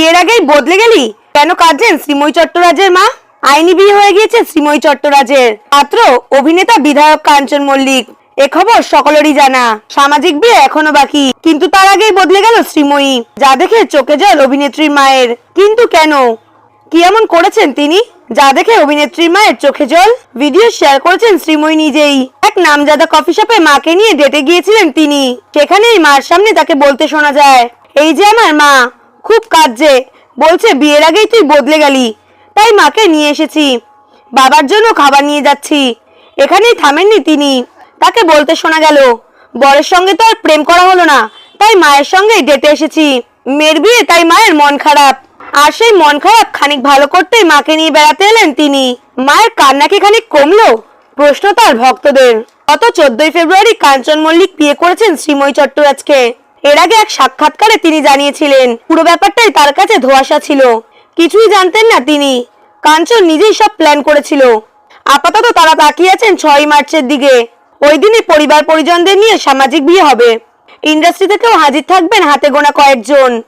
বিয়ের আগেই বদলে গেলি? কেন কাঁদছেন শ্রীময়ী চট্টরাজের মা? আইনি বিয়ে হয়ে গিয়েছে শ্রীময়ী চট্টরাজের। পাত্র অভিনেতা বিধায়ক কাঞ্চন মল্লিক। এ খবর সকলেরই জানা। সামাজিক বিয়ে এখনও বাকি। কিন্তু তার আগেই বদলে গেল শ্রীময়ী। যা দেখে চোখে জল অভিনেত্রীর মায়ের। কিন্তু কেন? কি এমন করেছেন তিনি? যা দেখে অভিনেত্রীর মায়ের চোখে জল? ভিডিও শেয়ার করেছেন শ্রীময়ী নিজেই। এক নামজাদা কফি শপে মাকে নিয়ে ডেটে গিয়েছিলেন তিনি। সেখানেই মার সামনে তাকে বলতে শোনা যায়, এই যে আমার মা। খুব কাঁদছে। বলছে, বিয়ের আগেই তুই বদলে গেলি। তাই মাকে নিয়ে এসেছি। বাবার জন্য খাবার নিয়ে যাচ্ছি। এখানেই থামেননি তিনি। তাকে বলতে শোনা গেল, বরের সঙ্গে তো আর প্রেম করা হলো না। তাই মায়ের সঙ্গেই ডেটে এসেছি। মেয়ের বিয়ে, তাই মায়ের মন খারাপ। আর সেই মন খারাপ খানিক ভালো করতেই মাকে নিয়ে বেড়াতে এলেন তিনি। মায়ের কান্না কি খানিক কমলো? প্রশ্ন তার ভক্তদের। গত চোদ্দই ফেব্রুয়ারি কাঞ্চন মল্লিক বিয়ে করেছেন শ্রীময়ী চট্টরাজকে। এর আগে এক সাক্ষাৎকারে তিনি জানিয়েছিলেন, পুরো ব্যাপারটাই তার কাছে ধোয়াশা ছিল। কিছুই জানতেন না তিনি। কাঞ্চন নিজেই সব প্ল্যান করেছিল। আপাতত তারা তাকিয়ে আছেন ছয় মার্চের দিকে। ওই দিনই পরিবার পরিজনদের নিয়ে সামাজিক বিয়ে হবে। ইন্ডাস্ট্রি থেকেও হাজির থাকবেন হাতে গোনা কয়েকজন।